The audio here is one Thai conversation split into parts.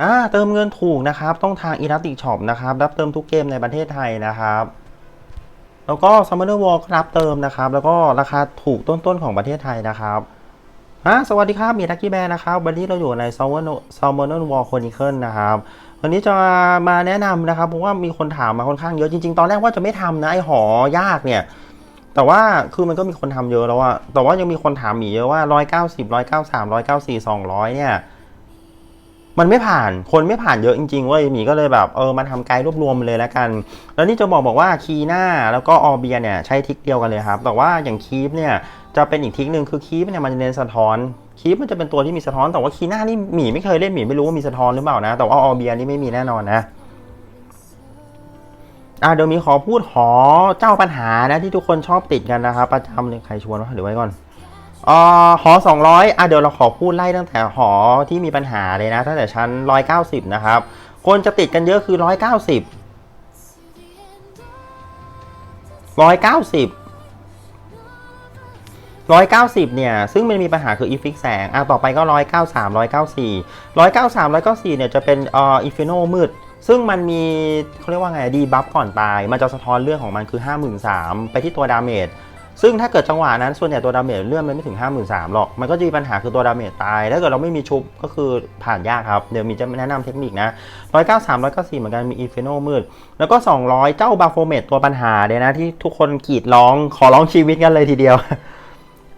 อ่าเติมเงินถูกนะครับ ต้องทาง Elastic Shop นะครับ รับเติมทุกเกมในประเทศไทยนะครับ แล้วก็ Summoner War ก็รับเติมนะครับ แล้วก็ราคาถูกต้นๆของประเทศไทยนะครับอ่าสวัสดีครับมีลักกี้แบร์นะครับ วันนี้เราอยู่ใน Summoner Summoner War Chronicle นะครับ วันนี้จะมาแนะนำนะครับ เพราะว่ามีคนถามมาค่อนข้างเยอะจริงๆ ตอนแรกว่าจะไม่ทำนะไอหอยากเนี่ย แต่ว่าคือมันก็มีคนทำเยอะแล้วอะแต่ว่ายังมีคนถามหมีเยอะว่า 190 193 194 200 เนี่ย มันไม่ผ่านคนไม่ผ่านเยอะจริงๆเว้ยหมีก็เลยแบบเออมาทำไกด์รวบรวมเลยแล้วกัน แล้วนี่จะบอกบอกว่าคีหน้าแล้วก็ออเบียเนี่ยใช้ทิกเดียวกันเลยครับ แต่ว่าอย่างคีฟเนี่ยจะเป็นอีกทิกหนึ่งคือคีฟเนี่ยมันจะเน้นสะท้อนคีฟมันจะเป็นตัวที่มีสะท้อนแต่ว่าคีหน้านี่หมีไม่เคยเล่นหมีไม่รู้ว่ามีสะท้อนหรือเปล่านะ แต่ว่าออเบียนี่ไม่มีแน่นอนนะอะเดี๋ยวมีขอพูดหอเจ้าปัญหานะที่ทุกคนชอบติดกันนะครับประจำเลยใครชวนวะเดี๋ยวไว้ก่อน อ่าหอ200อะเดี๋ยวเราขอพูดไล่ตั้งแต่หอที่มีปัญหาเลยนะตั้งแต่ชั้น 190 นะครับ คนจะติดกันเยอะคือ 190 190 190 เนี่ย ซึ่งมันมีปัญหาคืออีฟิกแสง อะ ต่อไปก็ 193 194 193 194 เนี่ย จะเป็นเอ่ออีฟิโนมืด ซึ่งมันมีเขาเรียกว่าไงดีบัฟก่อนตาย มันจะสะท้อนเรื่องของมันคือ 53,000ไปที่ตัวดาเมจ ซึ่งถ้าเกิดจังหวะนั้นส่วนใหญ่ตัวดาเมจเลื่อนมันไม่ถึง 53,000หรอก มันก็จะมีปัญหาคือตัวดาเมจตาย ถ้าเกิดเราไม่มีชุบก็คือผ่านยากครับ เดี๋ยวมีจะแนะนำเทคนิคนะ 193 194 เหมือนกันมีอีเฟโนมืด แล้วก็ 200 เจ้าบาโฟเมตตัวปัญหาเดี๋ยนะที่ทุกคนกรีดร้องขอร้องชีวิตกันเลยทีเดียว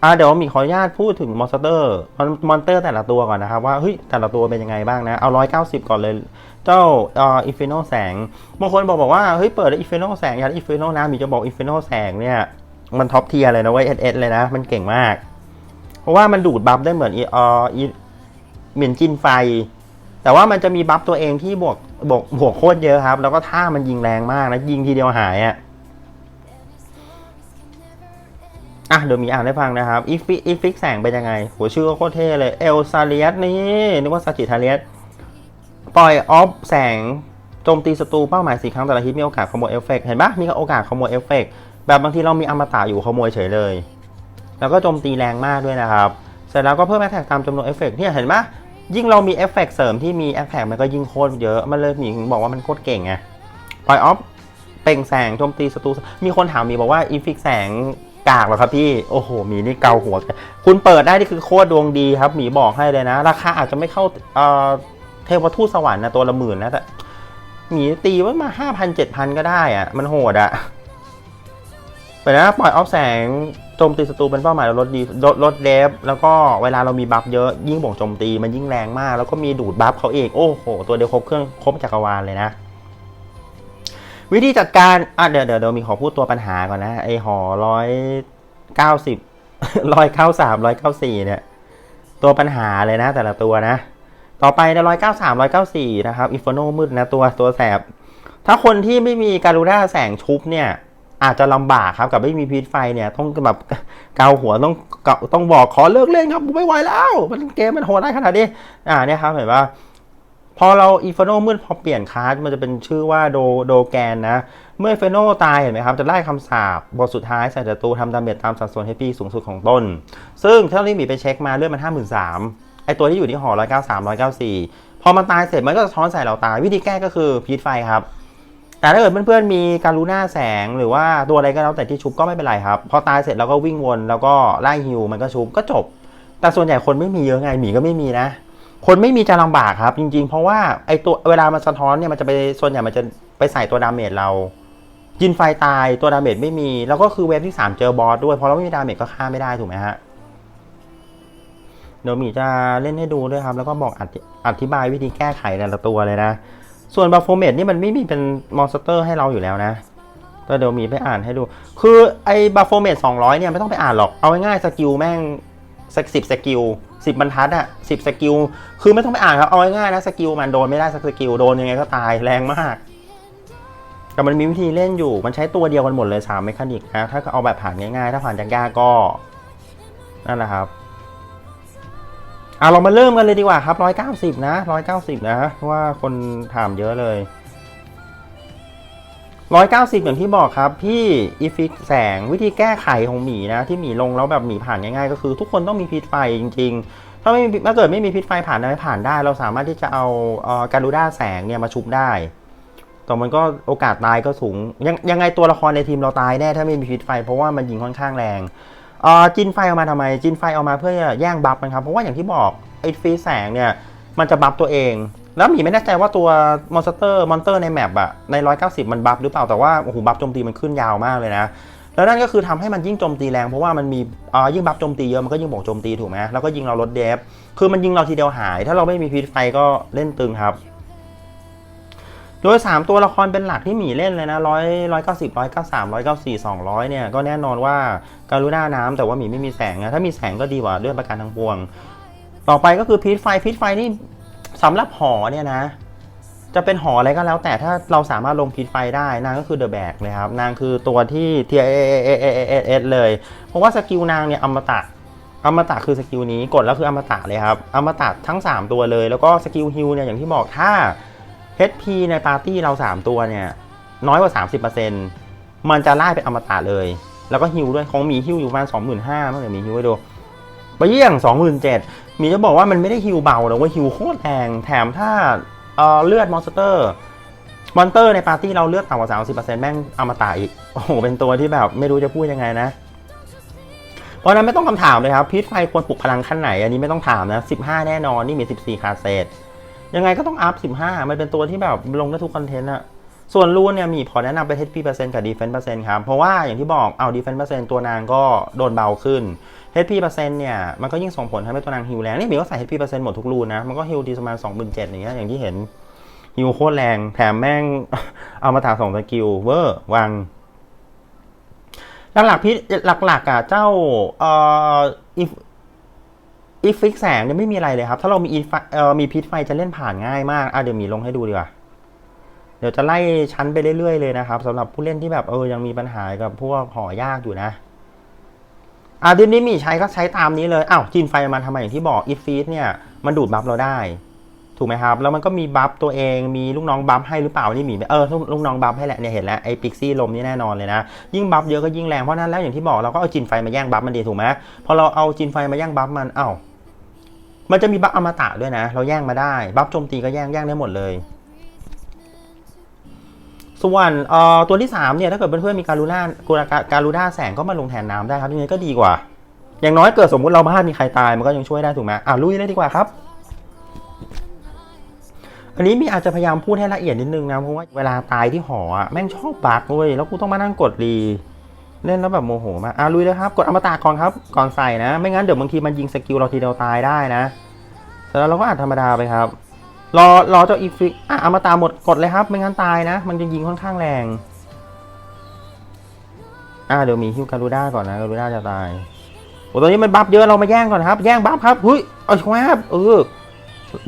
อะเดี๋ยวมีขออนุญาตพูดถึงมอนสเตอร์มอนเตอร์แต่ละตัวก่อนนะครับว่าเฮ้ยแต่ละตัวเป็นยังไงบ้างนะ เอา 190 ก่อนเลยเจ้าอิฟิโนแสงบางคนบอกบอกว่าเฮ้ยเปิดอิฟิโนแสงอยากอิฟิโนนะมีจะบอกอิฟิโนแสงเนี่ย มันท็อปเทียร์เลยนะเว้ยเอสเอสเลยนะ มันเก่งมาก เพราะว่ามันดูดบัฟได้เหมือนอีเอออีเหมือนจินไฟ แต่ว่ามันจะมีบัฟตัวเองที่บวกบวกบวกโคตรเยอะครับ แล้วก็ท่ามันยิงแรงมากนะยิงทีเดียวหายอะอะเดี๋ยวมีอ่านให้ฟังนะครับอีฟิอีฟิกแสงเป็นยังไงโหชื่อก็โคตรเท่เลยเอลซาเลียสนี่นึกว่าซาจิทาเลียสปล่อยออฟแสงโจมตีศัตรูเป้าหมายสี่ครั้งแต่ละฮิตมีโอกาสขโมยเอฟเฟกต์เห็นปะมีโอกาสขโมยเอฟเฟกต์ แบบบางทีเรามีอมตะอยู่ขโมยเฉยเลย แล้วก็โจมตีแรงมากด้วยนะครับ เสร็จแล้วก็เพิ่มแอคแท็กตามจำนวนเอฟเฟกต์เนี่ยเห็นปะยิ่งเรามีเอฟเฟกต์เสริมที่มีแอคแท็กมันก็ยิ่งโคตรเยอะ มันเลยหมีถึงบอกว่ามันโคตรเก่งไงปล่อยออฟเป่งแสงโจมตีศัตรูมีคนถามมีบอกว่าอีฟิกแสงกากเหรอครับพี่ โอ้โหหมีนี่เกาหัว คุณเปิดได้นี่คือโคตรดวงดีครับ หมีบอกให้เลยนะ ราคาอาจจะไม่เข้าเอ่อเทวทูตสวรรค์นะตัวละหมื่นนะแต่หมีตีไว้มาห้าพันเจ็ดพันก็ได้อะมันโหดอะ ไปนะปล่อยออฟแสงโจมตีศัตรูเป็นเป้าหมายลดดีลดลดเดฟแล้วก็เวลาเรามีบัฟเยอะยิ่งบ่งโจมตีมันยิ่งแรงมาก แล้วก็มีดูดบัฟเขาเองโอ้โห ตัวเดียวครบเครื่องครบจักรวาลเลยนะ วิธีจัดการอะเดี๋ยวเดี๋ยวเดี๋ยวมีขอพูดตัวปัญหาก่อนนะ ไอหอร้อยเก้าสิบร้อยเก้าสามร้อยเก้าสี่เนี่ย ตัวปัญหาเลยนะ แต่ละตัวนะ ต่อไปในร้อยเก้าสามร้อยเก้าสี่นะครับอินฟโนมืดนะตัวตัวแสบ ถ้าคนที่ไม่มีการูด้าแสงชุบเนี่ย อาจจะลำบากครับกับไม่มีพิษไฟเนี่ยต้องแบบเกาหัวต้องเกาต้องบอกขอเลิกเล่นครับผมไม่ไหวแล้ว มันเกมมันโหดได้ขนาดนี้อ่าเนี่ยครับเห็นปะพอเราอีฟโนมืดพอเปลี่ยนคลาสมันจะเป็นชื่อว่าโดโดแกนนะ เมื่อเฟโนตายเห็นไหมครับ จะไล่คำสาบบทสุดท้ายใส่ศัตรูทำดาเมจตามสัดส่วนให้ปีสูงสุดของต้น ซึ่งถ้าเรามีไปเช็คมาเลือดมัน53,000ไอตัวที่อยู่ที่หอ193 194พอมันตายเสร็จมันก็จะท้อนใส่เราตายวิธีแก้ก็คือพีทไฟครับ แต่ถ้าเกิดเพื่อนๆมีการรู้หน่าแสงหรือว่าตัวอะไรก็แล้วแต่ที่ชุบก็ไม่เป็นไรครับ พอตายเสร็จแล้วก็วิ่งวนแล้วก็ไล่ฮิวมันก็ชุบก็จบ แต่ส่วนใหญ่คนไม่มีเยอะไงหมีก็ไม่มีนะ คนไม่มีจะลำบากครับ จริง ๆ เพราะว่าไอตัวเวลามันสะท้อนเนี่ยมันจะไปส่วนใหญ่มันจะไปใส่ตัวดาเมจเรายินไฟตายตัวดาเมจไม่มี แล้วก็คือเวฟที่ 3 เจอบอสด้วยเพราะเราไม่มีดาเมจก็ฆ่าไม่ได้ถูกไหมฮะเดี๋ยวหมีจะเล่นให้ดูด้วยครับ แล้วก็บอกอธิอธิบายวิธีแก้ไขแต่ละตัวเลยนะ ส่วนบัฟโฟเมตนี่มันไม่มีเป็นมอนสเตอร์ให้เราอยู่แล้วนะแต่เดี๋ยวมีไปอ่านให้ดู คือไอ้บัฟโฟเมต200เนี่ยไม่ต้องไปอ่านหรอก เอาง่ายๆสกิลแม่งสักสิบสกิลสิบบรรทัดอะสิบสกิล คือไม่ต้องไปอ่านครับ เอาง่ายๆนะสกิลมันโดนไม่ได้สักสกิลโดนยังไงก็ตายแรงมาก แต่มันมีวิธีเล่นอยู่ มันใช้ตัวเดียวกันหมดเลย3เมคานิกนะ ถ้าเอาแบบผ่านง่ายๆ ถ้าผ่านยากๆก็ นั่นแหละครับ อ่าเรามาเริ่มกันเลยดีกว่าครับ190นะ190นะเพราะว่าคนถามเยอะเลย190อย่างที่บอกครับ พี่อีฟิกแสงวิธีแก้ไขของหมีนะ ที่หมีลงแล้วแบบหมีผ่านง่ายๆ ก็คือทุกคนต้องมีพิษไฟจริง ๆ ถ้าไม่มีถ้าเกิดไม่มีพิษไฟผ่านได้ไหมผ่านได้ เราสามารถที่จะเอาเอ่อการูด้าแสงเนี่ยมาชุบได้แต่มันก็โอกาสตายก็สูง ยังยังไงตัวละครในทีมเราตายแน่ถ้าไม่มีพิษไฟ เพราะว่ามันยิงค่อนข้างแรง จินไฟเอามาทำไม จินไฟเอามาเพื่อแย่งบัฟมันครับ เพราะว่าอย่างที่บอกไอ้ฟีแสงเนี่ยมันจะบัฟตัวเอง แล้วหมีไม่แน่ใจว่าตัวมอนสเตอร์มอนเตอร์ในแมปอะใน 190 มันบัฟหรือเปล่า แต่ว่าโอ้โหบัฟโจมตีมันขึ้นยาวมากเลยนะ แล้วนั่นก็คือทำให้มันยิ่งโจมตีแรงเพราะว่ามันมีอ่ายิ่งบัฟโจมตีเยอะมันก็ยิ่งบวกโจมตีถูกไหมแล้วก็ยิงเราลดเดฟ คือมันยิงเราทีเดียวหาย ถ้าเราไม่มีพิษไฟก็เล่นตึงครับ โดย 3 ตัวละครเป็นหลักที่หมีเล่นเลยนะร้อยร้อยเก้าสิบร้อยเก้าสามร้อยเก้าสี่สองร้อยเนี่ยก็แน่นอนว่าการุณาน้ำแต่ว่าหมีไม่มีแสงนะถ้ามีแสงก็ดีกว่าด้วยประการทั้งปวง ต่อไปก็คือพิษไฟพิษไฟนี่สำหรับหอเนี่ยนะ จะเป็นหออะไรก็แล้ว แต่ถ้าเราสามารถลงพิษไฟได้นางก็คือเดอะแบกเลยครับนางคือตัวที่เทียเอเอเอเอเอเลย เพราะว่าสกิลนางเนี่ยอมตะอมตะคือสกิลนี้กดแล้วคืออมตะเลยครับอมตะทั้ง 3 ตัวเลย แล้วก็สกิลฮิลเนี่ยอย่างที่บอกถ้า HP ในปาร์ตี้เรา 3 ตัวเนี่ย น้อยกว่า 30%มันจะไล่เป็นอมตะเลย แล้วก็ฮิลด้วยของมีฮิลอยู่ประมาณ 25,000เมื่อไหร่มีฮิลไว้ดูไปเยี่ยง27,000มีจะบอกว่ามันไม่ได้ฮิลเบานะเว่าฮิลโคตรแรงแถมถ้าเอ่อเลือดมอนสเตอร์มอนเตอร์ในปาร์ตี้เราเลือดต่ำกว่า 30%แม่งอมตะอีก โอ้โห เป็นตัวที่แบบไม่รู้จะพูดยังไงนะ เพราะฉะนั้นไม่ต้องคำถามเลยครับพิษไฟควรปลุกพลังขั้นไหน อันนี้ไม่ต้องถามนะ 15 แน่นอน นี่มี 14 คาเซต ยังไงก็ต้องอัพ 15 มันเป็นตัวที่แบบลงได้ทุกคอนเทนต์อะส่วนรูนเนี่ยมีพอแนะนำไป HP เปอร์เซ็นต์กับ Defense เปอร์เซ็นต์ครับ เพราะว่าอย่างที่บอกเอา Defense เปอร์เซ็นต์ตัวนางก็โดนเบาขึ้น HP เปอร์เซ็นต์เนี่ยมันก็ยิ่งส่งผลทำให้ตัวนางฮิลแรง นี่มีก็ใส่ HP เปอร์เซ็นต์หมดทุกรูนนะ มันก็ฮิลดีประมาณ27,000อย่างเงี้ยอย่างที่เห็นฮิลโคตรแรงแถมแม่งเอามาถาสองสกิลเวอร์วังหลักๆพิษหลักๆอะเจ้าเอ่อ อีฟิกแสงเนี่ยไม่มีอะไรเลยครับ ถ้าเรามีอีฟเอ่อมีพิษไฟจะเล่นผ่านง่ายมากอะเดี๋ยวมีลงให้ดูดีกว่า เดี๋ยวจะไล่ชั้นไปเรื่อยๆเลยนะครับสำหรับผู้เล่นที่แบบเออยังมีปัญหากับพวกหอยากอยู่นะอะดินนี้มีใช้ก็ใช้ตามนี้เลยอ้าวจีนไฟมาทำไมอย่างที่บอกอีฟีดเนี่ยมันดูดบัฟเราได้ ถูกไหมครับ แล้วมันก็มีบัฟตัวเอง มีลูกน้องบัฟให้หรือเปล่า นี่หมีเออลูกลูกน้องบัฟให้แหละ เนี่ยเห็นแล้ว ไอ้ปิกซี่ลมนี่แน่นอนเลยนะ ยิ่งบัฟเยอะก็ยิ่งแรง เพราะนั้นแล้วอย่างที่บอกเราก็เอาจินไฟมาแย่งบัฟมันดีถูกไหมพอเราเอาจินไฟมาแย่งบัฟมัน เอ้า มันจะมีบัฟอมตะด้วยนะ เราแย่งมาได้ บัฟโจมตีก็แย่งแย่งได้หมดเลย ส่วนเอ่อตัวที่สามเนี่ย ถ้าเกิดเพื่อนๆมีการูน่าการูน่าแสงก็มาลงแทนน้ำได้ครับยังไงก็ดีกว่า อย่างน้อยเกิดสมมุติเราบ้านมีใครตายมันก็ยังช่วยได้ถูกไหมอะลุยเลยดีกว่าครับ อันนี้มีอาจจะพยายามพูดให้ละเอียดนิดนึงนะเพราะว่าเวลาตายที่หออะแม่งชอบบักเว้ยแล้วกูต้องมานั่งกดรีเล่นแล้วแบบโมโหมากอะลุยเลยครับ กดอมตะก่อนครับ ก่อนใส่นะ ไม่งั้นเดี๋ยวบางทีมันยิงสกิลเราทีเดียวตายได้นะเสร็จแล้วเราก็อัดธรรมดาไปครับ รอรอเจ้าอีฟิกอะอมตะหมดกดเลยครับ ไม่งั้นตายนะ มันจะยิงค่อนข้างแรงอะเดี๋ยวมีฮิวการูด้าก่อนนะการูด้าจะตายโอ้ตอนนี้มันบัฟเยอะเรามาแย่งก่อนครับ แย่งบัฟครับเฮ้ยเอาชวบเออ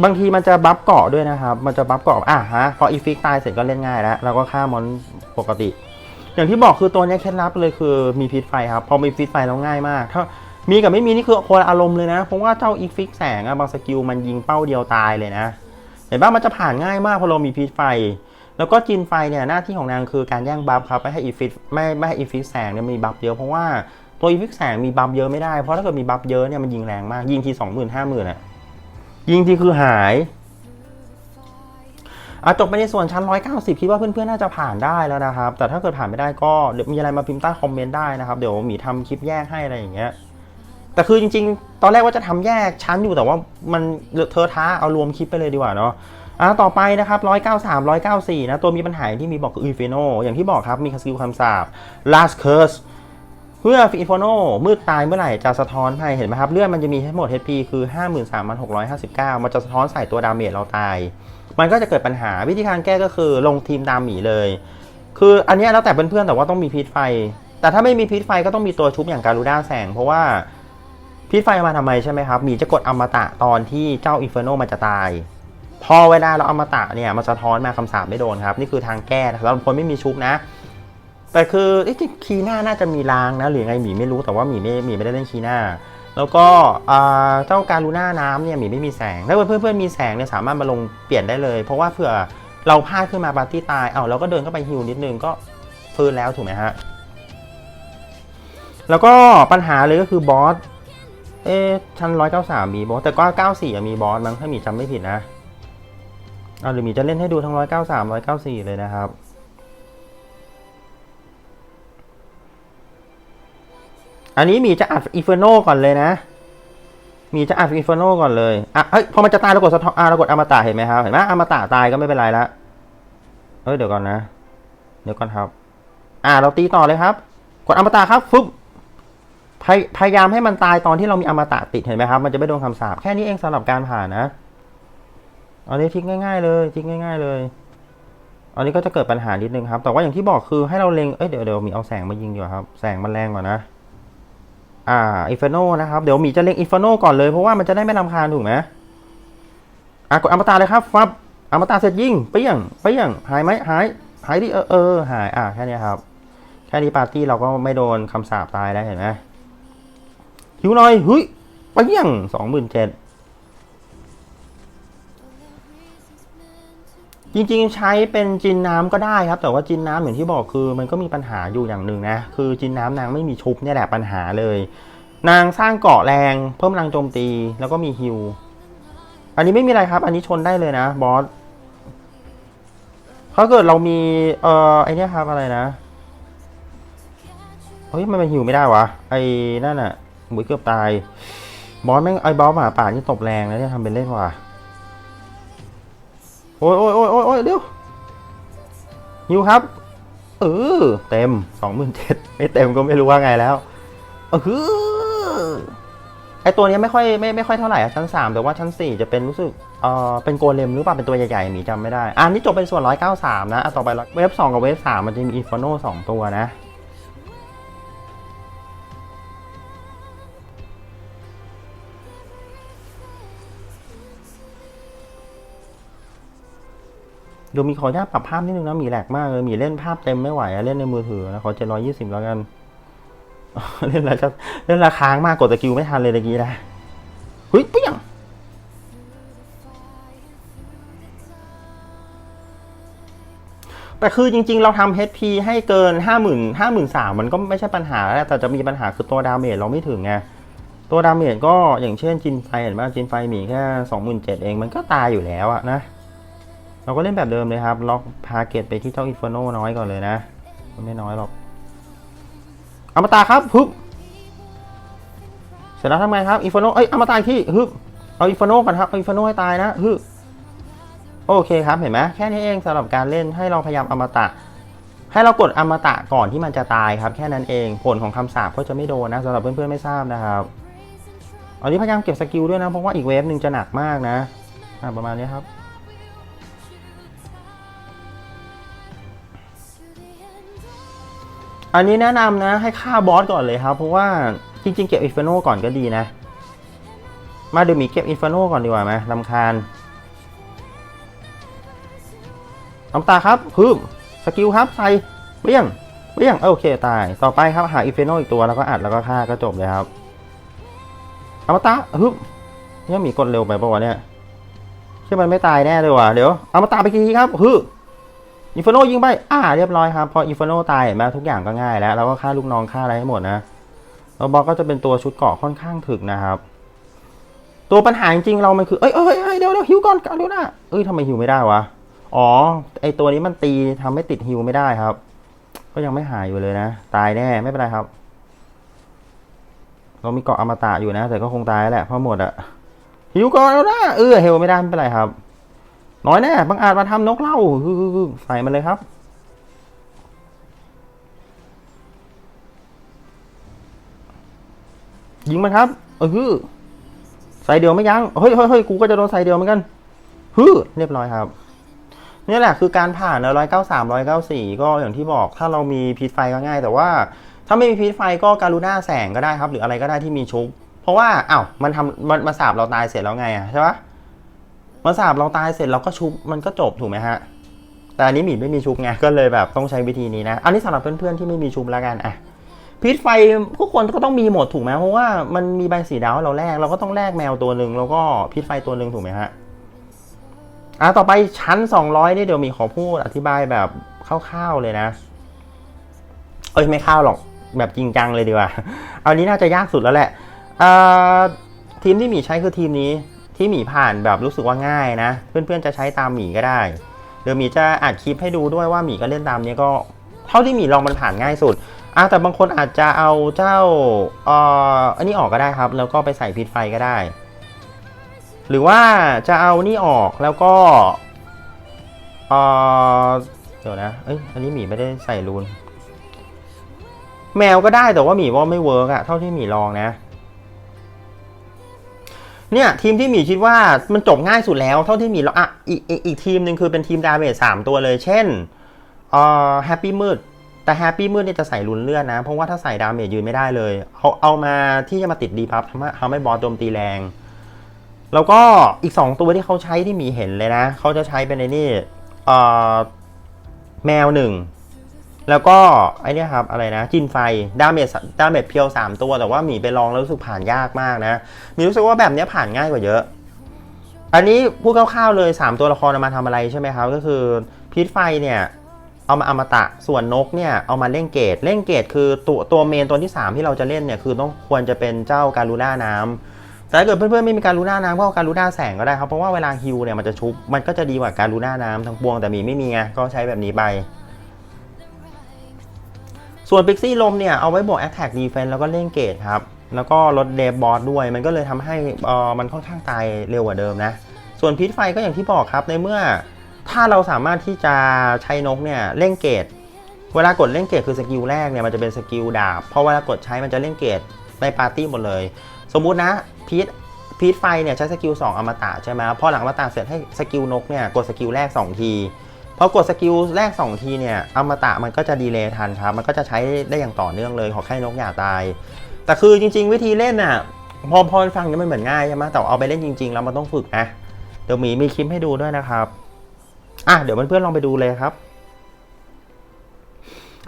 บางทีมันจะบัฟเกาะด้วยนะครับ มันจะบัฟเกาะอะฮะพออีฟิกตายเสร็จก็เล่นง่ายแล้วเราก็ฆ่ามอนปกติ อย่างที่บอกคือตัวนี้เคล็ดลับเลยคือมีพิษไฟครับ พอมีพิษไฟแล้วง่ายมาก ถ้ามีกับไม่มีนี่คือคนอารมณ์เลยนะ เพราะว่าเจ้าอีฟิกแสงอะบางสกิลมันยิงเป้าเดียวตายเลยนะ เห็นป่ะมันจะผ่านง่ายมากพอเรามีพิษไฟ แล้วก็จินไฟเนี่ยหน้าที่ของนางคือการแย่งบัฟครับไม่ให้อีฟิกไม่ไม่ให้อีฟิกแสงเนี่ยมีบัฟเยอะเพราะว่าตัวอีฟิกแสงมีบัฟเยอะไม่ได้ เพราะถ้าเกิดมีบัฟเยอะเนี่ยมันยิงแรงมาก ยิงทีสองหมื่นห้าหมื่นอะ ยิงทีคือหายอะจบไปในส่วนชั้น 190 คิดว่าเพื่อนๆ น่าจะผ่านได้แล้วนะครับ แต่ถ้าเกิดผ่านไม่ได้ก็เดี๋ยวมีอะไรมาพิมพ์ใต้คอมเมนต์ได้นะครับ เดี๋ยวหมีทำคลิปแยกให้อะไรอย่างเงี้ย แต่คือจริงๆ ตอนแรกว่าจะทำแยกชั้นอยู่แต่ว่ามันเธอท้าเอารวมคลิปไปเลยดีกว่าเนาะอะต่อไปนะครับ 193 194 นะ ตัวมีปัญหาที่มีบอกคืออีฟิโนอย่างที่บอกครับ มีคาซิลคำสาบ last curse เพื่อฟิโฟโนมืดตายเมื่อไหร่จะสะท้อนให้เห็นไหมครับ เลือดมันจะมีทั้งหมด HP คือ 53,659 มันจะสะท้อนใส่ตัวดาเมจเราตาย มันก็จะเกิดปัญหาวิธีการแก้ก็คือลงทีมตามหมีเลย คืออันนี้แล้วแต่เพื่อนๆแต่ว่าต้องมีพิษไฟ แต่ถ้าไม่มีพิษไฟก็ต้องมีตัวชุบอย่างการูด้าแสง เพราะว่าพิษไฟมาทำไมใช่ไหมครับมีจะกดอมตะตอนที่เจ้าอินเฟอร์โนมันจะตาย พอเวลาเราอมตะเนี่ยมันสะท้อนมาคำสาปไม่โดนครับ นี่คือทางแก้สำหรับคนไม่มีชุบนะ แต่คือไอ้ที่คีน้าน่าจะมีรางนะหรือไงหมีไม่รู้แต่ว่าหมีไม่หมีไม่ได้เล่นคีน้าแล้วก็เจ้าการูน่าน้ำเนี่ยหมีไม่มีแสงถ้าเพื่อนเพื่อนๆมีแสงเนี่ยสามารถมาลงเปลี่ยนได้เลย เพราะว่าเผื่อเราพลาดขึ้นมาปาร์ตี้ตายเอาเราก็เดินเข้าไปฮิวนิดนึงก็ฟื้นแล้วถูกไหมฮะแล้วก็ปัญหาเลยก็คือบอสเอ๊ชั้นร้อยเก้าสามมีบอสแต่ก็เก้าสี่มีบอสมั้งถ้าหมีจำไม่ผิดนะเอาหรือหมีจะเล่นให้ดูทั้งร้อยเก้าสามร้อยเก้าสี่เลยนะครับ อันนี้มีจะอัดอินฟ r โนก่อนเลยนะ มีจะอัดอินฟ r โนก่อนเลยอะเฮ้ยพอมันจะตายเรากดสะท้อนอะเรากดอมตะเห็นไหมครับเห็นไหมอมตะตายก็ไม่เป็นไรละเอ้ยเดี๋ยวก่อนนะ เดี๋ยวก่อนครับ อ่าเราตีต่อเลยครับ กดอมตะครับฟึบพยพยายามให้มันตายตอนที่เรามีอมตะติดเห็นไหมครับ มันจะไม่โดนคำสาปแค่นี้เองสำหรับการผ่านนะอันนี้ทิ้งง่าย ๆ เลยทิ้งง่าย ๆ เลยอันนี้ก็จะเกิดปัญหานิดนึงครับ แต่ว่าอย่างที่บอกคือให้เราเล็ง เอ้ยเดี๋ยวเดี๋ยวมีเอาแสงมายิงดีกว่าครับ แสงมันแรงกว่านะ อ่าอินฟ r โนนะครับเดี๋ยวหมีจะเล็งอินฟ r โนก่อนเลยเพราะว่ามันจะได้ไม่ลำคาญถูกไหมอะกดอมตะเลยครับฟับอมตะเสร็จยิงเปี้ยงเปี้ยงหายไหมหายหายดิเออเออหายอะแค่นี้ครับ แค่นี้ปาร์ตี้เราก็ไม่โดนคำสาปตายแล้วเห็นไหมหิวหน่อยเฮ้ยเปี้ยงสองหมื่นเจ็ด จริงๆ ใช้เป็นจินน้ำก็ได้ครับ แต่ว่าจินน้ำอย่างที่บอกคือ มันก็มีปัญหาอยู่อย่างหนึ่งนะ คือจินน้ำนางไม่มีชุบเนี่ยแหละปัญหาเลย นางสร้างเกาะแรงเพิ่มพลังโจมตีแล้วก็มีฮิวอันนี้ไม่มีอะไรครับ อันนี้ชนได้เลยนะบอสถ้าเกิดเรามีเอ่อไอเนี้ยครับอะไรนะเฮ้ยมันเป็นฮิวไม่ได้วะไอ้นั่นอะหมุยเกือบตายบอสแม่งไอ้บอสหมาป่านี่ตบแรงนะเนี่ยทำเป็นเล่นว่ะ โอ้ยโอ้ยโอ้ยโอ้ยโอ้ยเดี๋ยวฮิวครับเออเต็มสองหมื่นเจ็ดไม่เต็มก็ไม่รู้ว่าไงแล้วเออไอตัวนี้ไม่ค่อยไม่ไม่ค่อยเท่าไหร่อะชั้นสามแต่ว่าชั้นสี่จะเป็นรู้สึกเออเป็นโกเลมหรือเปล่าเป็นตัวใหญ่ๆหมีจำไม่ได้อ่านี่จบเป็นส่วนร้อยเก้าสามนะอะต่อไปเวฟสองกับเวฟสามมันจะมีอินฟโนสองตัวนะ ดี๋ยมีขออนุญาตปรับภาพนิดนึงนะมีแหลกมากเลยมีเล่นภาพเต็มไม่ไหวอะเล่นในมือถือนะขอเจ็ดร้อยยี่สิบแล้วกัน เล่นแล้วจะเล่นราค้างมากกดตะกิวไม่ทันเลยตะกี้นะเฮ้ยเปี้ยงแต่คือจริงๆ เราทำ HP ให้เกินห้าหมื่นห้าหมื่นสามมันก็ไม่ใช่ปัญหาแล้วแต่จะมีปัญหาคือตัวดาเมจเราไม่ถึงไง ตัวดาเมจก็อย่างเช่นจินไฟเห็นไหมจินไฟมีแค่สองหมื่นเจ็ดเองมันก็ตายอยู่แล้วอะนะ เราก็เล่นแบบเดิมเลยครับ ล็อกพาเกตไปที่เจ้าอินฟโนน้อยก่อนเลยนะ มันไม่น้อยหรอกอมตะครับฮึบเสร็จแล้วทำไงครับอินฟโนเอ้ยอมตะที่ฮึบเอาอินฟโนก่อนครับเอาอินฟโนให้ตายนะฮึบโอเคครับเห็นไหมแค่นี้เองสำหรับการเล่นให้เราพยายามอมตะ ให้เรากดอมตะก่อนที่มันจะตายครับ แค่นั้นเองผลของคำสาปก็จะไม่โดนนะสำหรับเพื่อนๆไม่ทราบนะครับอันนี้พยายามเก็บสกิลด้วยนะเพราะว่าอีกเวฟหนึ่งจะหนักมากนะะประมาณนี้ครับ อันนี้แนะนำนะให้ฆ่าบอสก่อนเลยครับ เพราะว่าจริง ๆ เก็บอินฟ r โนก่อนก็ดีนะ มาเดี๋ยวมีเก็บอินฟ r โนก่อนดีกว่าไหมลำคาญน้ำตาครับฮึมสกิลครับใส่เบี้ยงเบี้ยงโอเคตาย ต่อไปครับหาอินฟ r โนอีกตัวแล้วก็อัดแล้วก็ฆ่าก็จบเลยครับอมตะฮึมเนี่ยมีกดเร็วไปปะวะเนี่ยใช่อมันไม่ตายแน่เลยว่ะเดี๋ยวอมตะไปทีครับฮึ อินฟโนยิงไป อ่า เรียบร้อยครับ พออินฟโนตายเห็นไหมทุกอย่างก็ง่ายแล้วแล้วก็ฆ่าลูกน้องฆ่าอะไรให้หมดนะแล้วบอสก็จะเป็นตัวชุดเกาะค่อนข้างถึกนะครับ ตัวปัญหาจริงๆเรามันคือ เอ้ยเอ้ยเอ้ยเดี๋ยวเดี๋ยวฮิวก่อนกันเดี๋ยวนะเอ้ยทำไมฮิวไม่ได้วะ อ๋อ ไอตัวนี้มันตีทำให้ติดฮิวไม่ได้ครับ ก็ยังไม่หายอยู่เลยนะ ตายแน่ ไม่เป็นไรครับ เรามีเกาะอมตะอยู่นะ แต่ก็คงตายแหละเพราะหมดอะฮิวก่อนแล้วนะ เออฮิวไม่ได้ไม่เป็นไรครับ น้อยแน่บางอาจมาทำนกเล่าฮึใส่มันเลยครับ ยิงมันครับ เออฮึใส่เดียวไม่ยั้งเฮ้ยเฮ้ยเฮ้ยกูก็จะโดนใส่เดียวเหมือนกันฮึเรียบร้อยครับนี่แหละคือการผ่านร้อยเก้าสามร้อยเก้าสี่ก็อย่างที่บอกถ้าเรามีพิษไฟก็ง่าย แต่ว่าถ้าไม่มีพิษไฟก็การุณาแสงก็ได้ครับ หรืออะไรก็ได้ที่มีชุบเพราะว่าอ้าวมันทำมันมาสาบเราตายเสร็จแล้วไงอะใช่ปะ มาสาบเราตายเสร็จเราก็ชุบมันก็จบถูกไหมฮะ แต่อันนี้หมีไม่มีชุบไงก็เลยแบบต้องใช้วิธีนี้นะ อันนี้สำหรับเพื่อนๆที่ไม่มีชุบแล้วกันอะพิษไฟทุกคนก็ต้องมีหมดถูกไหมเพราะว่ามันมีใบสีดาวเราแลกเราก็ต้องแลกแมวตัวหนึ่งแล้วก็พิษไฟตัวหนึ่งถูกไหมฮะอะต่อไปชั้น 200นี่เดี๋ยวมีขอพูดอธิบายแบบคร่าวๆเลยนะ เอ้ยไม่ข้าวหรอกแบบจริงจังเลยดีกว่า เอานี้น่าจะยากสุดแล้วแหละทีมที่หมีใช้คือทีมนี้ ที่หมีผ่านแบบรู้สึกว่าง่ายนะ เพื่อนๆจะใช้ตามหมีก็ได้ เดี๋ยวหมีจะอัดคลิปให้ดูด้วยว่าหมีก็เล่นตามนี้ก็ เท่าที่หมีลองมันผ่านง่ายสุดอะแต่บางคนอาจจะเอาเจ้าเอ่ออันนี้ออกก็ได้ครับ แล้วก็ไปใส่พิษไฟก็ได้ หรือว่าจะเอานี่ออกแล้วก็เอ่อเดี๋ยวนะเอ้ยอันนี้หมีไม่ได้ใส่รูน แมวก็ได้แต่ว่าหมีว่าไม่เวิร์กอะเท่าที่หมีลองนะ เนี่ยทีมที่มีคิดว่ามันจบง่ายสุดแล้ว เท่าที่มีแลองอะอีกอีกอีกทีมหนึ่งคือเป็นทีมดาเมจสามตัวเลย เช่นเอ่อแฮปปี้มืดแต่แฮปปี้มืดเนี่ยจะใส่รุนเลือดนะ เพราะว่าถ้าใส่ดาเมจยืนไม่ได้เลยเอาเอามาที่จะมาติดดีพับทำให้ทำให้บอสโจมตีแรง แล้วก็อีก 2 ตัวที่เขาใช้ที่มีเห็นเลยนะ เขาจะใช้เป็นไอ้นี่เอ่อแมวหนึ่ง แล้วก็ไอ้เนี่ยครับอะไรนะจินไฟดาเมจดาเมจเพียว 3 ตัวแต่ว่าหมีไปลองแล้วรู้สึกผ่านยากมากนะหมีรู้สึกว่าแบบเนี้ยผ่านง่ายกว่าเยอะ อันนี้พูดคร่าวๆเลย 3 ตัวละครเอามาทำอะไรใช่ไหมครับ ก็คือพีทไฟเนี่ยเอามาอมตะส่วนนกเนี่ยเอามาเล่นเกตเล่นเกตคือตัวตัวเมนตัวที่ 3 ที่เราจะเล่นเนี่ยคือต้องควรจะเป็นเจ้าการูน่าน้ำแต่ถ้าเกิดเพื่อนๆไม่มีการูน่าน้ำก็เอาการูน่าแสงก็ได้ครับเพราะว่าเวลาฮิวเนี่ยมันจะชุบมันก็จะดีกว่าการูน่าน้ำทั้งปวงแต่หมีไม่มีไงก็ใช้แบบนี้ไป ส่วน Pixie ลมเนี่ยเอาไว้บวก Attack Defense แล้วก็เล่นเกตครับ แล้วก็ลดเดฟบอสด้วย มันก็เลยทำให้เอ่อมันค่อนข้างตายเร็วกว่าเดิมนะ ส่วนพิษไฟก็อย่างที่บอกครับในเมื่อถ้าเราสามารถที่จะใช้นกเนี่ยเล่นเกต เวลากดเล่นเกตคือสกิลแรกเนี่ยมันจะเป็นสกิลดาบ เพราะเวลากดใช้มันจะเล่นเกตในปาร์ตี้หมดเลย สมมุตินะพีทพีทไฟเนี่ยใช้สกิล2อมตะใช่ไหมพอหลังอมตะเสร็จให้สกิลนกเนี่ยกดสกิลแรก 2 ที พอกดสกิลแรก 2 ทีเนี่ยอมตะมันก็จะดีเลย์ทันครับ มันก็จะใช้ได้อย่างต่อเนื่องเลย ขอแค่นกอย่าตาย แต่คือจริง ๆ วิธีเล่นน่ะ พอพอฟังเนี่ยมันเหมือนง่ายใช่ไหมแต่เอาไปเล่นจริง ๆ แล้วมันต้องฝึกนะเดี๋ยวหมีมีคลิปให้ดูด้วยนะครับ อะเดี๋ยวเพื่อนๆลองไปดูเลยครับ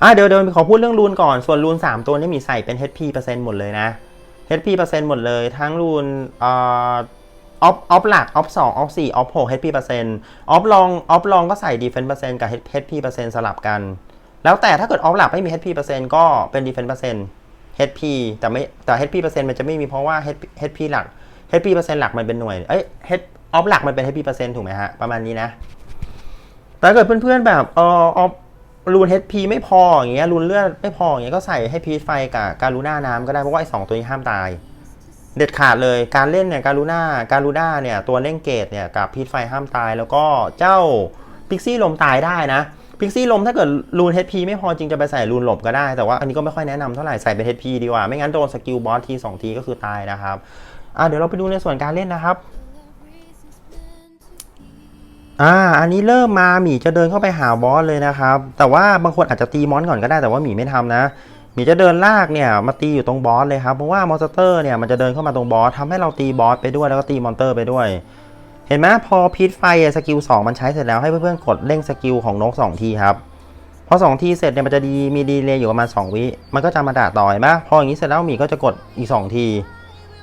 อะเดี๋ยวเดี๋ยวขอพูดเรื่องรูนก่อน ส่วนรูน 3 ตัวนี้มีใส่เป็น HP เปอร์เซ็นต์หมดเลยนะ HP เปอร์เซ็นต์หมดเลย ทั้งรูนอ่อ ออฟออฟหลักออฟสองออฟสี่ออฟหก HP เปอร์เซ็นต์ออฟลองออฟลองก็ใส่ Defense เปอร์เซ็นต์กับ HP เปอร์เซ็นต์สลับกัน แล้วแต่ถ้าเกิดออฟหลักไม่มี HP เปอร์เซ็นต์ก็เป็น Defense เปอร์เซ็นต์ HP แต่ไม่แต่ HP เปอร์เซ็นต์มันจะไม่มีเพราะว่า HP หลัก HP เปอร์เซ็นต์หลักมันเป็นหน่วยเอ้ย H ออฟหลักมันเป็น HP เปอร์เซ็นต์ถูกไหมฮะ ประมาณนี้นะแต่ถ้าเกิดเพื่อนๆแบบเออออฟรูน HP ไม่พออย่างเงี้ยรูนเลือดไม่พออย่างเงี้ยก็ใส่ให้พีทไฟกับการูน่าน้ำก็ได้เพราะว่าไอ้สองตัวนี้ห้ามตาย เด็ดขาดเลยการเล่นเนี่ยการูน่าการูน่าเนี่ยตัวเล่นเกตเนี่ยกับพีทไฟห้ามตาย แล้วก็เจ้าพิกซี่ลมตายได้นะพิกซี่ลมถ้าเกิดรูน HP ไม่พอจริงจะไปใส่รูนหลบก็ได้ แต่ว่าอันนี้ก็ไม่ค่อยแนะนำเท่าไหร่ใส่เป็น HP ดีกว่า ไม่งั้นโดนสกิลบอสทีสองทีก็คือตายนะครับอะเดี๋ยวเราไปดูในส่วนการเล่นนะครับอ่าอันนี้เริ่มมาหมีจะเดินเข้าไปหาบอสเลยนะครับ แต่ว่าบางคนอาจจะตีมอนก่อนก็ได้แต่ว่าหมีไม่ทำนะ มีจะเดินลากเนี่ยมาตีอยู่ตรงบอสเลยครับเพราะว่ามอนสเตอร์เนี่ยมันจะเดินเข้ามาตรงบอสทำให้เราตีบอสไปด้วยแล้วก็ตีมอนเตอร์ไปด้วย เห็นไหมพอพีทไฟสกิล2มันใช้เสร็จแล้วให้เพื่อนๆกดเร่งสกิลของนก 2 ทีครับพอ2ทีเสร็จเนี่ยมันจะดีมีดีเลย์อยู่ประมาณ2วิมันก็จะมาด่าต่อเห็นไหมพออย่างนี้เสร็จแล้วหมีก็จะกดอีก 2 ที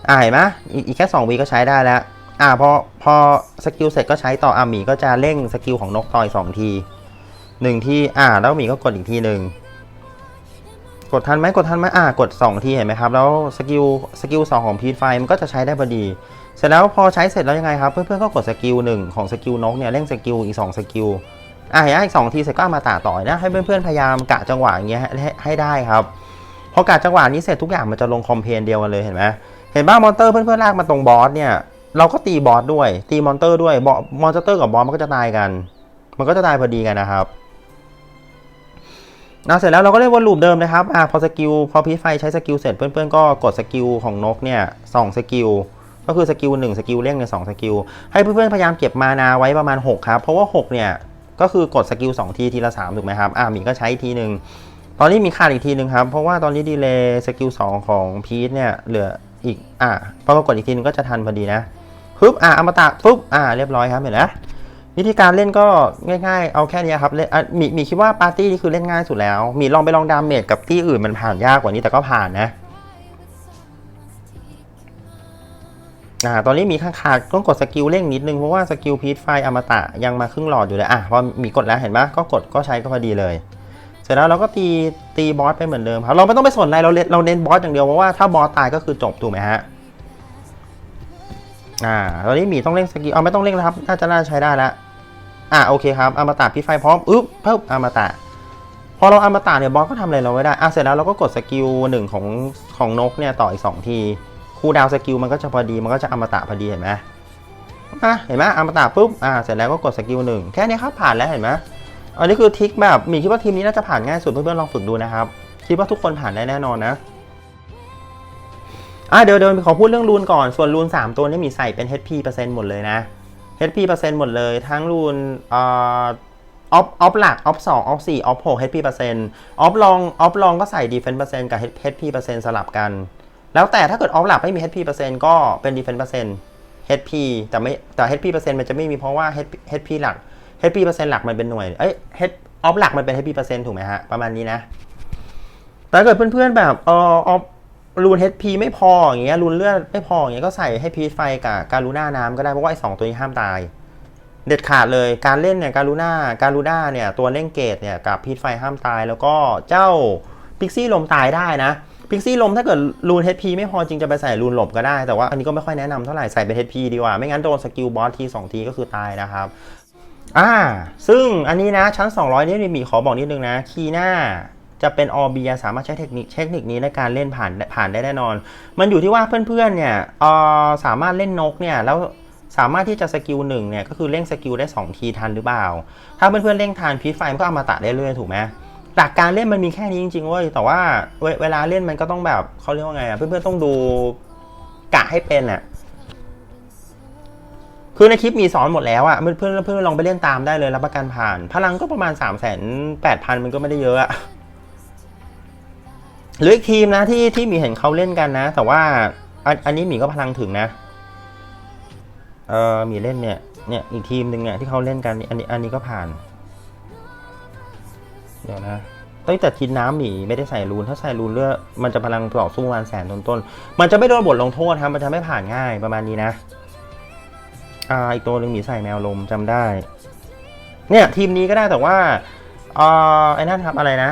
อ่าเห็นไหมอีกแค่2วิก็ใช้ได้แล้วอ่าพอพอสกิลเสร็จก็ใช้ต่ออ่าหมีก็จะเร่งสกิลของนกต่ออีกสองทีหนึ่งทีอ่าแล้วหมีก็กดอีกทีหนึ่ง กดทันไหมกดทันไหมอ่ากด 2 ทีเห็นไหมครับ แล้วสกิลสกิลสองของพีทไฟมันก็จะใช้ได้พอดี เสร็จแล้วพอใช้เสร็จแล้วยังไงครับ เพื่อนๆก็กดสกิลหนึ่งของสกิลนกเนี่ยเร่งสกิลอีก 2 สกิลอ่าเห็นไหมอีกสองทีเสร็จก็ามาตาต่อนะให้เพื่อนๆพยายามกะจังหวะอย่างเงี้ยให้ได้ครับพอกะจังหวะนี้เสร็จทุกอย่างมันจะลงคอมเพนเดียวกันเลยเห็นไหมเห็นบ้างมอนเตอร์เพื่อนๆลากมาตรงบอสเนี่ยเราก็ตีบอสด้วยตีมอนเตอร์ด้วยบอมอนเตอร์กับบอสมันก็จะตายกัน มันก็จะตายพอดีกันนะครับ นะเสร็จแล้วเราก็เล่นวนลูปเดิมนะครับอ่าพอสกิลพอพีไฟใช้สกิลเสร็จเพื่อนๆก็กดสกิลของนกเนี่ยสองสกิลก็คือสกิลหนึ่งสกิลเร่งเนี่ยสองสกิลให้เพื่อนๆพยายามเก็บมานาไว้ประมาณ 6 ครับ เพราะว่า 6 เนี่ย ก็คือกดสกิล2ทีทีละ 3 ถูกไหมครับ อ่ามีก็ใช้ทีหนึ่งตอนนี้มีขาดอีกทีหนึ่งครับ เพราะว่าตอนนี้ดีเลย์สกิล2ของพีทเนี่ยเหลืออีก อ่าพอเรากดอีกทีนึงก็จะทันพอดีนะปึ๊บอะอมตะปึ๊บอ่าเรียบร้อยครับเห็นไหม วิธีการเล่นก็ง่ายๆ เอาแค่นี้ครับเล่นมีมีคิดว่าปาร์ตี้นี่คือเล่นง่ายสุดแล้ว มีลองไปลองดาเมจกับที่อื่นมันผ่านยากกว่านี้แต่ก็ผ่านนะอ่าตอนนี้มีข้างขาดต้องกดสกิลเร่งนิดนึงเพราะว่าสกิลพีทไฟอมตะยังมาครึ่งหลอดอยู่เลยอะพอมีกดแล้วเห็นไหมก็กดก็ใช้ก็พอดีเลย เสร็จแล้วเราก็ตีตีบอสไปเหมือนเดิมครับเราไม่ต้องไปสนอะไรเราเล่นเราเน้นบอสอย่างเดียวเพราะว่าถ้าบอสตายก็คือจบถูกไหมฮะอ่าตอนนี้มีต้องเร่งสกิลเอาไม่ต้องเร่งแล้วครับน่าจะน่าใช้ได้แล้ว อ่าโอเคครับอมตะพิไฟพร้อมอึ๊บเพิ่มอมตะพอเราอมตะเนี่ยบอสก็ทำอะไรเราไม่ได้อะเสร็จแล้วเราก็กดสกิลหนึ่งของของนกเนี่ยต่ออีก 2 ทีคูดาวสกิลมันก็จะพอดีมันก็จะอมตะพอดีเห็นไหมอะเห็นไหมอมตะปุ๊บอ่าเสร็จแล้วก็กดสกิลหนึ่งแค่นี้ครับผ่านแล้วเห็นไหมอันนี้คือทิกแบบหมีคิดว่าทีมนี้น่าจะผ่านง่ายสุดเพื่อนๆลองฝึกดูนะครับคิดว่าทุกคนผ่านได้แน่นอนนะอะเดี๋ยวเดี๋ยวขอพูดเรื่องรูนก่อนส่วนรูน 3 ตัวนี้มีใส่เป็น HP เปอร์เซ็นต์หมดเลยนะ HP เปอร์เซ็นต์หมดเลย ทั้งรูนออฟออฟหลักออฟสองออฟสี่ออฟหก HP เปอร์เซ็นต์ออฟลองออฟลองก็ใส่ Defense เปอร์เซ็นต์กับ HP เปอร์เซ็นต์สลับกัน แล้วแต่ถ้าเกิดออฟหลักไม่มี HP เปอร์เซ็นต์ก็เป็น Defense เปอร์เซ็นต์ HP แต่ไม่แต่ HP เปอร์เซ็นต์มันจะไม่มีเพราะว่า HP หลัก HP เปอร์เซ็นต์หลักมันเป็นหน่วยเอ้ย H ออฟหลักมันเป็น HP เปอร์เซ็นต์ถูกไหมฮะ ประมาณนี้นะแต่ถ้าเกิดเพื่อนๆแบบเออออฟ รูน HP ไม่พออย่างเงี้ยรูนเลือดไม่พออย่างเงี้ยก็ใส่ให้พีชไฟกับการูน่าน้ำก็ได้เพราะว่าไอ้สองตัวนี้ห้ามตาย เด็ดขาดเลยการเล่นเนี่ยการูน่าการูน่าเนี่ยตัวเล่นเกตเนี่ยกับพีชไฟห้ามตาย แล้วก็เจ้าพิกซี่ลมตายได้นะพิกซี่ลมถ้าเกิดรูน HP ไม่พอจริงจะไปใส่รูนหลบก็ได้ แต่ว่าอันนี้ก็ไม่ค่อยแนะนำเท่าไหร่ใส่เป็น HP ดีกว่า ไม่งั้นโดนสกิลบอสทีสองทีก็คือตายนะครับอ่าซึ่งอันนี้นะชั้น 200 นี่มีขอบอกนิดนึงนะ คีหน้า จะเป็นออเบียสามารถใช้เทคนิคเทคนิคนี้ในการเล่นผ่านผ่านได้แน่นอน มันอยู่ที่ว่าเพื่อนๆเนี่ยเออสามารถเล่นนกเนี่ยแล้วสามารถที่จะสกิลหนึ่งเนี่ยก็คือเร่งสกิลได้ 2 ทีทันหรือเปล่า ถ้าเพื่อนๆเร่งทานพีทไฟมันก็เอามาตะได้เรื่อยถูกไหมหลักการเล่นมันมีแค่นี้จริงๆเว้ยแต่ว่าเวเวลาเล่นมันก็ต้องแบบเขาเรียกว่าไงอะเพื่อนๆต้องดูกะให้เป็นอะคือในคลิปมีสอนหมดแล้วอะเพื่อนเพื่อนเพื่อนลองไปเล่นตามได้เลยรับประกันผ่าน พลังก็ประมาณ3ามแสนแปดพันมันก็ไม่ได้เยอะอะ หรืออีกทีมนะที่ที่มีเห็นเขาเล่นกันนะ แต่ว่าอันอันนี้หมีก็พลังถึงนะ เออมีเล่นเนี่ยเนี่ยอีกทีมหนึ่งเนี่ยที่เขาเล่นกันอันนี้อันนี้ก็ผ่าน เดี๋ยวนะตั้งแต่ทินน้ำหมีไม่ได้ใส่รูนถ้าใส่รูนเลือดมันจะพลังต่อสู้ประมาณแสนต้นมันจะไม่โดนบทลงโทษครับมันจะไม่ผ่านง่ายประมาณนี้นะอ่าอีกตัวหนึ่งหมีใส่แมวลมจำได้ เนี่ยทีมนี้ก็ได้แต่ว่าอ่าไอ้นั่นครับอะไรนะ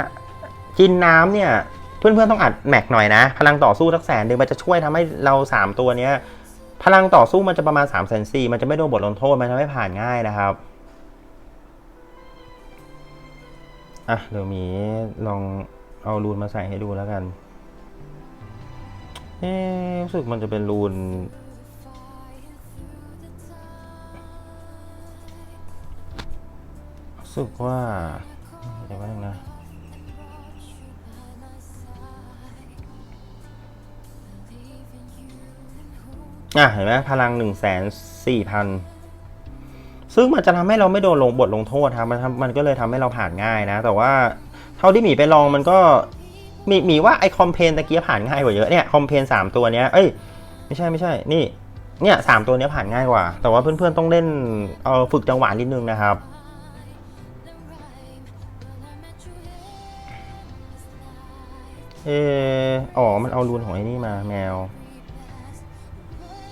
กินน้ำเนี่ย เพื่อนๆต้องอัดแม็กหน่อยนะ พลังต่อสู้ทักแสนหนึ่งมันจะช่วยทำให้เราสามตัวเนี้ยพลังต่อสู้มันจะประมาณ3ามแสนสี่มันจะไม่โดนบทลงโทษ มันจะไม่ผ่านง่ายนะครับ อะเดี๋ยวมีลองเอารูนมาใส่ให้ดูแล้วกัน เอ๊รู้สึกมันจะเป็นรูน รู้สึกว่าเดี๋ยวแป๊บนึงนะ อะเห็นไหมพลังหนึ่งแสนสี่พันซึ่งมันจะทำให้เราไม่โดนลงบทลงโทษครับมันมันก็เลยทำให้เราผ่านง่ายนะ แต่ว่าเท่าที่หมีไปลองมันก็มีหมีว่าไอคอมเพนตะเกียผ่านง่ายกว่าเยอะเนี่ยคอมเพนสามตัวเนี้ยเอ้ยไม่ใช่ไม่ใช่นี่เนี่ยสามตัวเนี้ยผ่านง่ายกว่า แต่ว่าเพื่อนๆต้องเล่นเออฝึกจังหวะนิดนึงนะครับเอออ๋อมันเอารูนของไอ้นี่มาแมว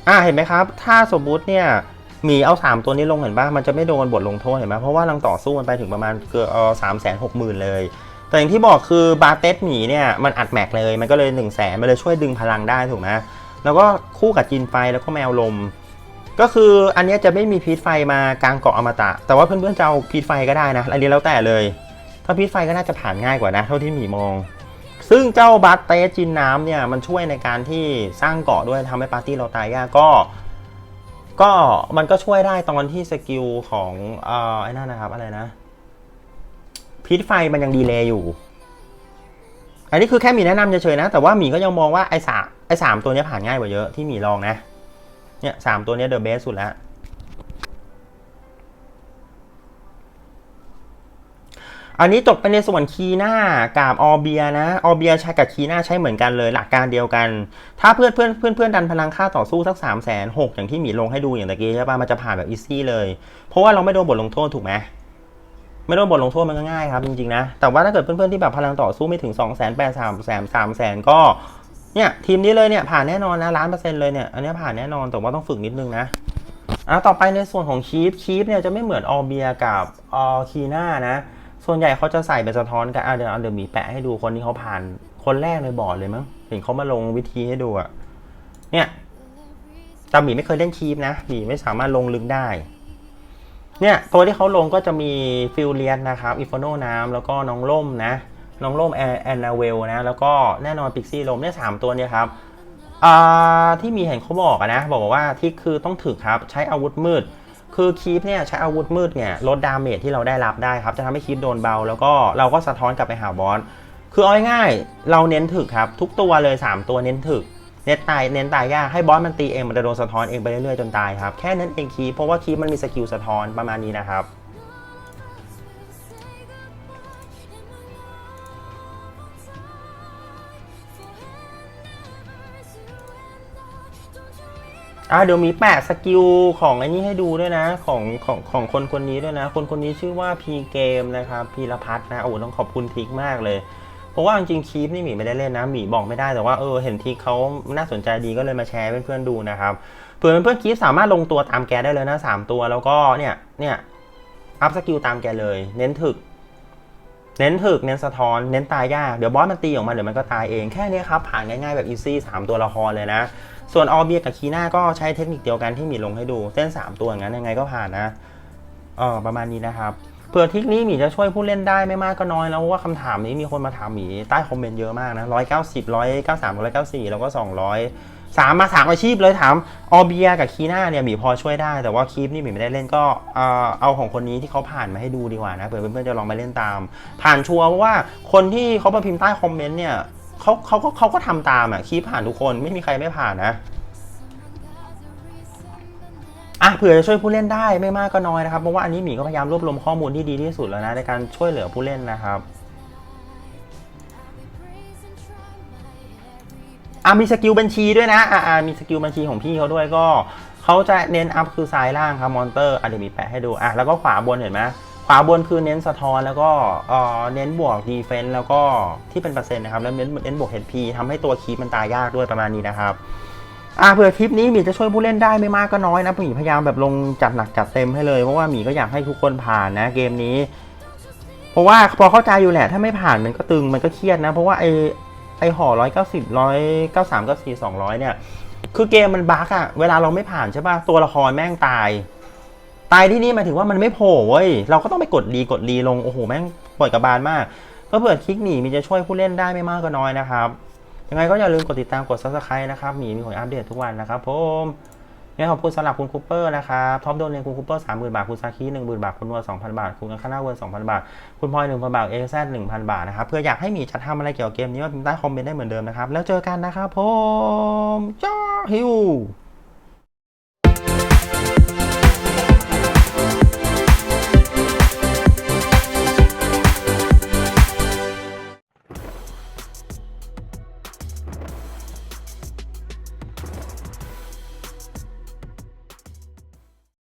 อ่าเห็นไหมครับ ถ้าสมมุติเนี่ยหมีเอา 3 ตัวนี้ลงเห็นปะมันจะไม่โดนบทลงโทษเห็นไหมเพราะว่าลังต่อสู้มันไปถึงประมาณเกือบเออสามแสนหกหมื่นเลย แต่อย่างที่บอกคือบาเตสหมีเนี่ยมันอัดแม็กเลยมันก็เลย1นึ่งแสนมันเลยช่วยดึงพลังได้ถูกไหมแล้วก็คู่กับจินไฟแล้วก็แมวลม ก็คืออันนี้จะไม่มีพีทไฟมากลางเกาะอมตะ แต่ว่าเพื่อนๆจะเอาพีทไฟก็ได้นะอันนี้แล้วแต่เลย ถ้าพีทไฟก็น่าจะผ่านง่ายกว่านะ เท่าที่หมีมอง ซึ่งเจ้าบัตเตสจินน้ำเนี่ยมันช่วยในการที่สร้างเกาะด้วยทำให้ปาร์ตี้เราตายยากก็ ก็มันก็ช่วยได้ตอนที่สกิลของเอ่อไอ้นั่นนะครับอะไรนะ พิษไฟมันยังดีเลย์อยู่ อันนี้คือแค่มีแนะนำเฉยๆนะ แต่ว่าหมีก็ยังมองว่าไอ้สามไอ้สามตัวนี้ผ่านง่ายกว่าเยอะที่หมีลองนะ เนี่ยสามตัวนี้เดอะเบสสุดแล้ว อันนี้จบไปในส่วนคีน้ากับออเบียนะออเบียใช้กับคีน้าใช้เหมือนกันเลยหลักการเดียวกัน ถ้าเพื่อนเพื่อนเพื่อนเพื่อนดันพลังค่าต่อสู้สัก3ามแสนหกอย่างที่หมีลงให้ดูอย่างตะกี้ใช่ปะมันจะผ่านแบบอีซี่เลย เพราะว่าเราไม่โดนบทลงโทษถูกไหมไม่โดนบทลงโทษมันก็ง่ายครับจริงๆนะ แต่ว่าถ้าเกิดเพื่อนๆที่แบบพลังต่อสู้ไม่ถึง2องแสนแปดสามแสนสามแสนก็เนี่ยทีมนี้เลยเนี่ยผ่านแน่นอนนะล้านเปอร์เซ็นต์เลยเนี่ยอันนี้ผ่านแน่นอนแต่ว่าต้องฝึกนิดนึงนะอะต่อไปในส่วนของคีฟคีฟเนี่ยจะไม่เหมือนออเบียกับออคีน่านะ ส่วนใหญ่เขาจะใส่เป็นสะท้อนกันอะเดี๋ยวเอาเดี๋ยวมีแปะให้ดูคนที่เขาผ่านคนแรกเลยบอร์ดเลยมั้งเห็นเขามาลงวิธีให้ดูอะเนี่ยแต่หมีไม่เคยเล่นคีปนะหมีไม่สามารถลงลึกได้ เนี่ยตัวที่เขาลงก็จะมีฟิลเลียนนะครับอิฟโนน้ำแล้วก็น้องล่มนะ น้องล่มแอนนาเวลนะ แล้วก็แน่นอนพิกซี่ลมเนี่ยสามตัวเนี่ยครับอ่าที่มีเห็นเขาบอกนะ บอกว่าที่คือต้องถึกครับใช้อาวุธมืด คือคีปเนี่ยใช้อาวุธมืดเนี่ยลดดาเมจที่เราได้รับได้ครับจะทำให้คีปโดนเบา แล้วก็เราก็สะท้อนกลับไปหาบอสคือเอาง่ายๆเราเน้นถึกครับ ทุกตัวเลย 3 ตัวเน้นถึกเน้นตายเน้นตายยากให้บอสมันตีเองมันจะโดนสะท้อนเองไปเรื่อยๆจนตายครับแค่นั้นเองคีปเพราะว่าคีปมันมีสกิลสะท้อนประมาณนี้นะครับ อะเดี๋ยวมีแปะสกิลของไอ้นี้ให้ดูด้วยนะของของของคนคนนี้ด้วยนะ คนคนนี้ชื่อว่าพีเกมนะครับพีรพัฒน์นะโอ้ต้องขอบคุณทิกมากเลย เพราะว่าจริงคีปนี่หมีไม่ได้เล่นนะหมีบอกไม่ได้แต่ว่าเออเห็นทิกเขาน่าสนใจดีก็เลยมาแชร์เพื่อนๆดูนะครับเผื่อเพื่อนๆคีปสามารถลงตัวตามแกได้เลยนะสามตัวแล้วก็เนี่ยเนี่ยอัพสกิลตามแกเลย เน้นถึก เน้นถึก เน้นสะท้อน เน้นตายยาก เดี๋ยวบอสมันตีออกมาเดี๋ยวมันก็ตายเอง แค่นี้ครับ ผ่านง่ายๆแบบอีซี่สามตัวละครเลยนะ ส่วนออเบียกับคีน่าก็ใช้เทคนิคเดียวกันที่หมีลงให้ดู เส้น 3 ตัวงั้นยังไงก็ผ่านนะเออประมาณนี้นะครับเผื่อทิกนี้หมีจะช่วยผู้เล่นได้ไม่มากก็น้อยแล้วว่าคำถามนี้มีคนมาถามหมีใต้คอมเมนต์เยอะมากนะร้อยเก้าสิบร้อยเก้าสามร้อยเก้าสี่แล้วก็สองร้อยสามมาสามอาชีพเลยถามออเบียกับคีน่าเนี่ยหมีพอช่วยได้แต่ว่าคีปนี่หมีไม่ได้เล่นก็เออเอาของคนนี้ที่เขาผ่านมาให้ดูดีกว่านะเผื่อเพื่อนๆจะลองมาเล่นตาม ผ่านชัวร์ว่าคนที่เขามาพิมพ์ใต้คอมเมนต์เนี่ย เขาเขาก็เขาก็ทำตามอะคีปผ่านทุกคนไม่มีใครไม่ผ่านนะอะเผื่อจะช่วยผู้เล่นได้ไม่มากก็น้อยนะครับเพราะว่าอันนี้หมีก็พยายามรวบรวมข้อมูลที่ดีที่สุดแล้วนะในการช่วยเหลือผู้เล่นนะครับอะมีสกิลบัญชีด้วยนะอะอะมีสกิลบัญชีของพี่เขาด้วยก็เขาจะเน้นอัพคือซ้ายล่างครับมอนเตอร์อะเดี๋ยวมีแปะให้ดูอะแล้วก็ขวาบนเห็นไหม ขวาบนคือเน้นสะท้อนแล้วก็เอ่อเน้นบวกดีเฟนต์แล้วก็ที่เป็นเปอร์เซ็นต์นะครับแล้วเน้นเน้นบวก HP ทำให้ตัวคีปมันตายยากด้วยประมาณนี้นะครับอ่าเผื่อคลิปนี้หมีจะช่วยผู้เล่นได้ไม่มากก็น้อยนะหมีพยายามแบบลงจัดหนักจัดเต็มให้เลยเพราะว่าหมีก็อยากให้ทุกคนผ่านนะเกมนี้ เพราะว่าพอเข้าใจอยู่แหละถ้าไม่ผ่านมันก็ตึงมันก็เครียดนะ เพราะว่าไอไอห่อร้อยเก้าสิบร้อยเก้าสามเก้าสี่สองร้อยเนี่ยคือเกมมันบั๊กอะเวลาเราไม่ผ่านใช่ป่ะตัวละครแม่งตาย ตายที่นี่มาถึงว่ามันไม่โผล่เว้ย เราก็ต้องไปกดดีกดรีลง โอ้โห แม่งปล่อยกระบาลมาก ก็เผื่อคลิกหนีมีจะช่วยผู้เล่นได้ไม่มากก็น้อยนะครับ ยังไงก็อย่าลืมกดติดตามกด subscribe นะครับ มีมีผลอัปเดตทุกวันนะครับผมเนี่ยขอบคุณสำหรับคุณคูเปอร์นะครับท็อปโดนเรียนคุณคูเปอร์สามหมื่นบาท คุณซาคิหนึ่งหมื่นบาท คุณนัวสองพันบาท คุณกันข้าหน้าเวิร์สองพันบาท คุณพลอยหนึ่งพันบาท เอแซหนึ่งพันบาทนะครับ เพื่ออยากให้มีจะทำอะไรเกี่ยวกับเกมนี้มาพิมพ์ใต้คอมเมนต์ได้เหมือนเดิมนะครับ แล้วเจอกันนะครับผมจ้าฮิว